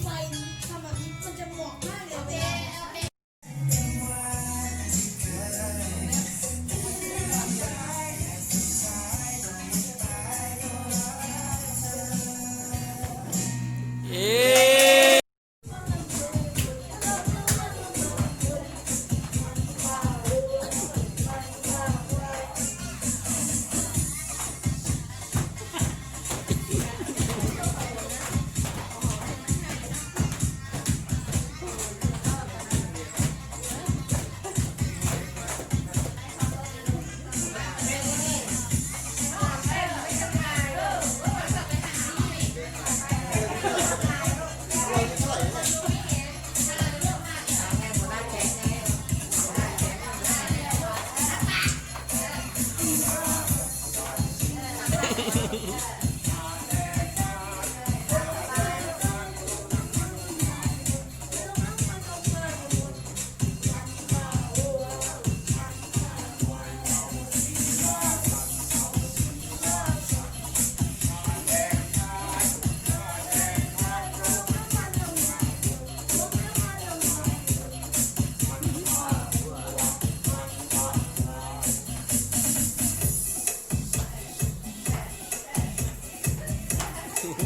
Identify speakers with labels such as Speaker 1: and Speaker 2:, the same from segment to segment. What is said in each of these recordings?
Speaker 1: ไฟทำแบบนี้มัน
Speaker 2: จะ
Speaker 3: เห
Speaker 1: มาะมากเลย
Speaker 3: เจ๊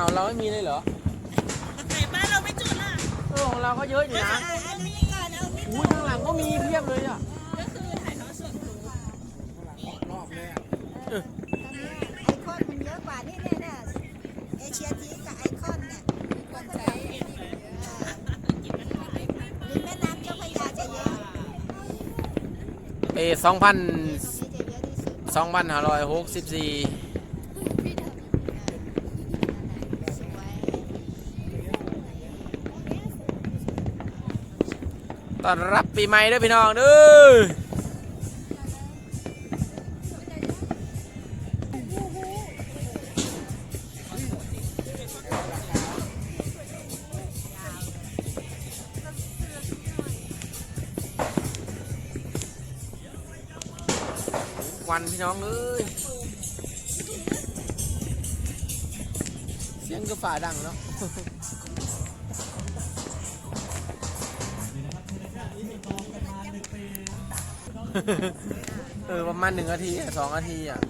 Speaker 3: า
Speaker 2: วเราไม่มีเลยเหรอ
Speaker 3: ไหนบ้านเราไม่จุดล่ะ
Speaker 2: เออของเราก็เยอะอยู่นะ
Speaker 1: อะอันนี้ก่อนเอานี่
Speaker 2: อุ้ยข้างหลังก็มีเพียบเลยอะ
Speaker 3: ก็คือถ่ายทอดสดดู
Speaker 2: รอบเลย
Speaker 1: ตอนนี้ไอคอนมันเยอะกว่านี่เนี่ยเนี่ยเอเชียทีกับไอคอนเนี่ยคนใช้ริมแม่น้ำเจ้าพระยาจะเยอะ
Speaker 2: เอสองพัน
Speaker 1: ตรงนี้จะเยอะที่สุด
Speaker 2: สองพันห้าร้อยหกสิบสี่
Speaker 1: ส
Speaker 2: ต้อนรับปีใหม่ด้อพี่น้องเด้อวันพี่น้องเอ้ยเสียงก็ฝ่าดังเนาะ เออประมาณหนึ่งนาทีสองนาทีอะ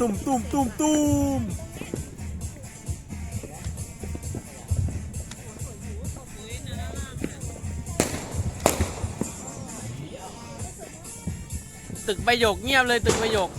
Speaker 2: ตุ่มตุ่มตุ่มตุ่มตึกใบหยกเงียบเลยตึกใบหยก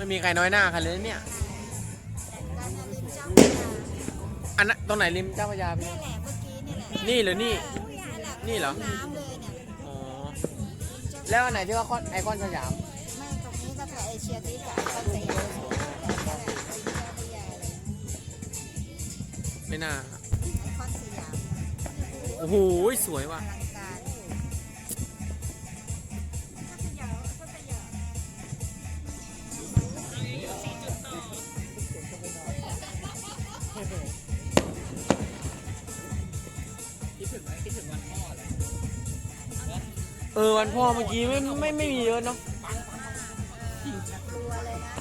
Speaker 2: ไม่มีใครน้อยหน้าใครเลยเนี่ย
Speaker 1: ด้านริมเจ้าพระยา
Speaker 2: อันนั้นตรงไหนริมเจ้าพระยาพี่
Speaker 1: นี่แหละเมื่อกี้นี่แหละ
Speaker 2: นี่หรือนี่ นี่เหรอ
Speaker 1: น้ำเลยเนี่ย
Speaker 2: อ๋อ แล้วอันไหนที่ว่าคอนไอคอนสยาม
Speaker 1: ไม่ตรงนี้ก็แต่เอเชียทีกับไอคอนสยามริมเจ้าพระยาเลย
Speaker 2: ไม่น่า
Speaker 1: ไอคอนสยาม
Speaker 2: โอ้โห สวยว่ะ
Speaker 1: อลัง การ
Speaker 2: เออวันพ่อเมื่อกี้ไม่ไม่ไม่มีเยอะเนาะ
Speaker 1: กลัวเลยนะ